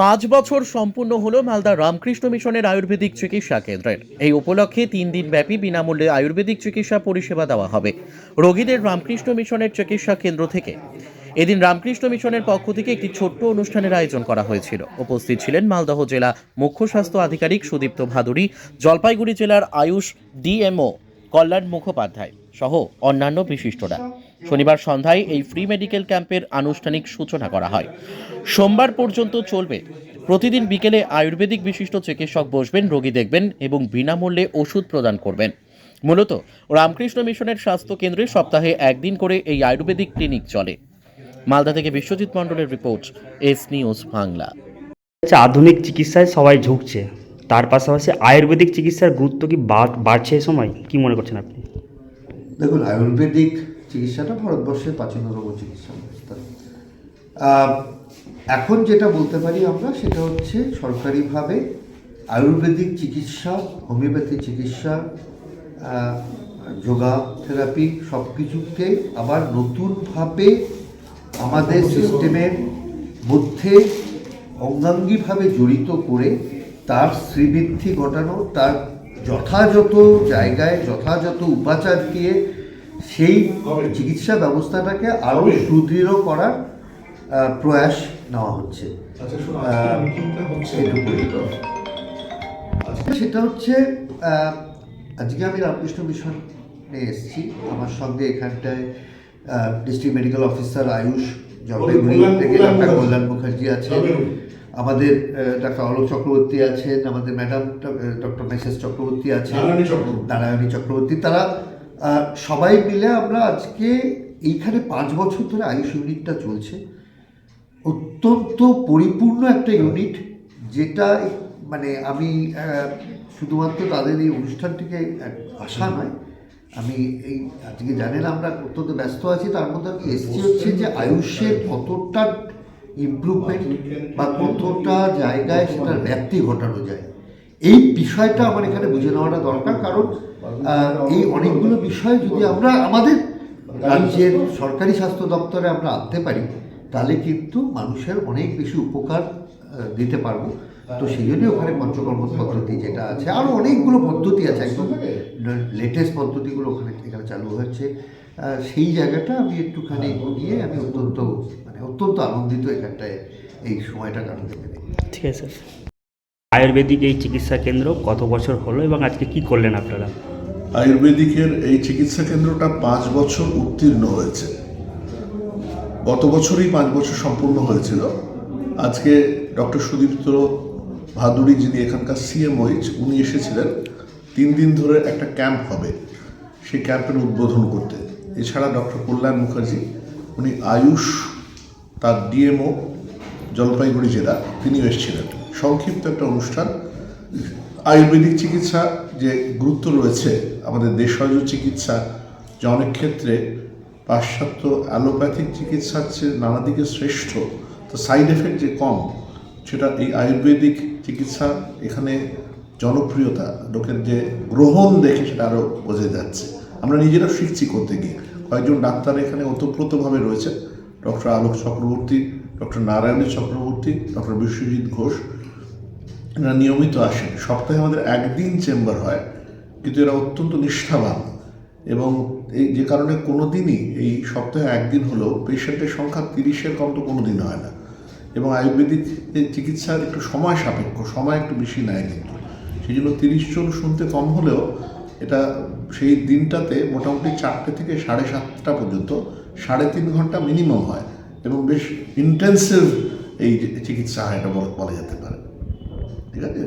পাঁচ বছর সম্পূর্ণ হল মালদা রামকৃষ্ণ মিশনের আয়ুর্বেদিক চিকিৎসা কেন্দ্রের। এই উপলক্ষে তিন দিন ব্যাপী বিনামূল্যে আয়ুর্বেদিক চিকিৎসা পরিষেবা দেওয়া হবে রোগীদের রামকৃষ্ণ মিশনের চিকিৎসা কেন্দ্র থেকে। এদিন রামকৃষ্ণ মিশনের পক্ষ থেকে একটি ছোট্ট অনুষ্ঠানের আয়োজন করা হয়েছিল। উপস্থিত ছিলেন মালদহ জেলা মুখ্য স্বাস্থ্য আধিকারিক সুদীপ্ত ভাদুরী, জলপাইগুড়ি জেলার আয়ুষ ডিএমও কল্যাণ মুখোপাধ্যায় সহ অন্যান্য বিশিষ্টরা। শনিবার সন্ধ্যায় এই ফ্রি মেডিকেল ক্যাম্পের আনুষ্ঠানিক সূচনা করা হয়। সোমবার পর্যন্ত চলবে। প্রতিদিন বিকেলে আয়ুর্বেদিক বিশিষ্ট চিকিৎসক বসবেন রোগী দেখবেন এবং বিনামূল্যে ওষুধ প্রদান করবেন। মূলত রামকৃষ্ণ মিশনের স্বাস্থ্য কেন্দ্রে সপ্তাহে একদিন করে এই আয়ুর্বেদিক ক্লিনিক চলে। মালদা থেকে বিশ্বজিৎ মণ্ডলের রিপোর্ট এস নিউজ বাংলা। হচ্ছে আধুনিক চিকিৎসায় সবাই ঝুঁকছে। তার পাশাপাশি আয়ুর্বেদিক চিকিৎসার গুরুত্ব কি বাড়ছে এ সময়? কি মনে করছেন আপনি? দেখুন আয়ুর্বেদিক চিকিৎসাটা ভারতবর্ষের প্রাচীনতম চিকিৎসা। ব্যবস্থা এখন যেটা বলতে পারি আমরা, সেটা হচ্ছে সরকারিভাবে আয়ুর্বেদিক চিকিৎসা, হোমিওপ্যাথি চিকিৎসা যোগা থেরাপি সব কিছুকে আবার নতুনভাবে আমাদের সিস্টেমের মধ্যে অঙ্গাঙ্গিভাবে জড়িত করে তার শ্রীবৃদ্ধি ঘটানো, তার যথাযথ জায়গায় যথাযথ উপাচার দিয়ে সেই চিকিৎসা ব্যবস্থাটাকে আরও সুদৃঢ় করার প্রয়াস নেওয়া হচ্ছে। আহ, সেটা হচ্ছে আজকে আমি রামকৃষ্ণ মিশনে এসেছি। আমার সঙ্গে এখানটায় district medical officer AYUSH Jalpaiguri থেকে ডাক্তার। কল্যাণ মুখার্জি আছেন। আমাদের ডাক্তার অলোক চক্রবর্তী আছেন। আমাদের ম্যাডাম ডক্টর মেসেস চক্রবর্তী আছেন। নারায়ণী চক্রবর্তী। তারা সবাই মিলে আমরা আজকে এইখানে পাঁচ বছর ধরে আয়ুষ ইউনিটটা চলছে। অত্যন্ত পরিপূর্ণ একটা ইউনিট যেটা মানে আমি শুধুমাত্র তাদের এই অনুষ্ঠানটিকে আশা নয়, আমি এই আজকে জানেন আমরা অত্যন্ত ব্যস্ত আছি, তার মধ্যে আমি এসছি হচ্ছে যে আয়ুষের কতটা ইমপ্রুভমেন্ট বা কতটা জায়গায় সেটার ব্যাপ্তি ঘটানো যায়। এই বিষয়টা আমার এখানে বুঝে নেওয়াটা দরকার, কারণ এই অনেকগুলো বিষয় যদি আমরা আমাদের রাজ্যের সরকারি স্বাস্থ্য দপ্তরে আমরা আনতে পারি, তাহলে কিন্তু মানুষের অনেক বেশি উপকার দিতে পারব। তো সেই জন্যই ওখানে পঞ্চকর্ম পদ্ধতি যেটা আছে আরও অনেকগুলো পদ্ধতি আছে একদম। লেটেস্ট পদ্ধতিগুলো ওখানে, এখানে চালু হচ্ছে সেই জায়গাটা আমি একটুখানি নিয়ে আমি অত্যন্ত মানে অত্যন্ত আনন্দিত এখানটায় এই সময়টা কাটাতে পেরে। ঠিক আছে। আয়ুর্বেদিক এই চিকিৎসা কেন্দ্র কত বছর হলো এবং আজকে কি করলেন আপনারা? আয়ুর্বেদিকের এই চিকিৎসা কেন্দ্রটা পাঁচ বছর উত্তীর্ণ হয়েছে। গত বছরই পাঁচ বছর সম্পূর্ণ হয়েছিল। আজকে ডক্টর সুদীপ্ত ভাদুরী যিনি এখানকার সিএমওইচ উনি এসেছিলেন। তিন দিন ধরে একটা ক্যাম্প হবে। সেই ক্যাম্পের উদ্বোধন করতে। এছাড়া ডক্টর কল্যাণ মুখার্জি, উনি আয়ুষ, তার ডিএমও জলপাইগুড়ি জেলা, তিনিও এসেছিলেন। সংক্ষিপ্ত একটা অনুষ্ঠান। আয়ুর্বেদিক চিকিৎসা যে গুরুত্ব রয়েছে, আমাদের দেশজ চিকিৎসা, যে অনেক ক্ষেত্রে পাশ্চাত্য অ্যালোপ্যাথিক চিকিৎসার চেয়ে নানা দিকে শ্রেষ্ঠ, তো সাইড এফেক্ট যে কম, সেটা এই আয়ুর্বেদিক চিকিৎসা এখানে জনপ্রিয়তা, লোকের যে গ্রহণ দেখে সেটা আরও বোঝা যাচ্ছে। আমরা নিজেরা শিখছি করতে গিয়ে। কয়েকজন ডাক্তার এখানে ওতপ্রোতভাবে রয়েছে doctor Alok Chakraborty, doctor Narayani Chakraborty doctor Biswajit Ghosh এরা নিয়মিত আসেন। সপ্তাহে আমাদের একদিন চেম্বার হয়, কিন্তু এরা অত্যন্ত নিষ্ঠাবান এবং এই যে কারণে কোনো দিনই এই সপ্তাহে একদিন হলেও পেশেন্টের সংখ্যা তিরিশের কম তো কোনো দিন হয় না। এবং আয়ুর্বেদিক চিকিৎসার একটু সময় সাপেক্ষ, সময় একটু বেশি নেয় কিন্তু। সেই জন্য তিরিশ জন শুনতে কম হলেও এটা সেই দিনটাতে মোটামুটি চারটে থেকে সাড়ে সাতটা পর্যন্ত সাড়ে তিন ঘণ্টা মিনিমাম হয় এবং বেশ ইন্টেন্সিভ এই চিকিৎসা এটা বলা যেতে পারে। ঠিক আছে?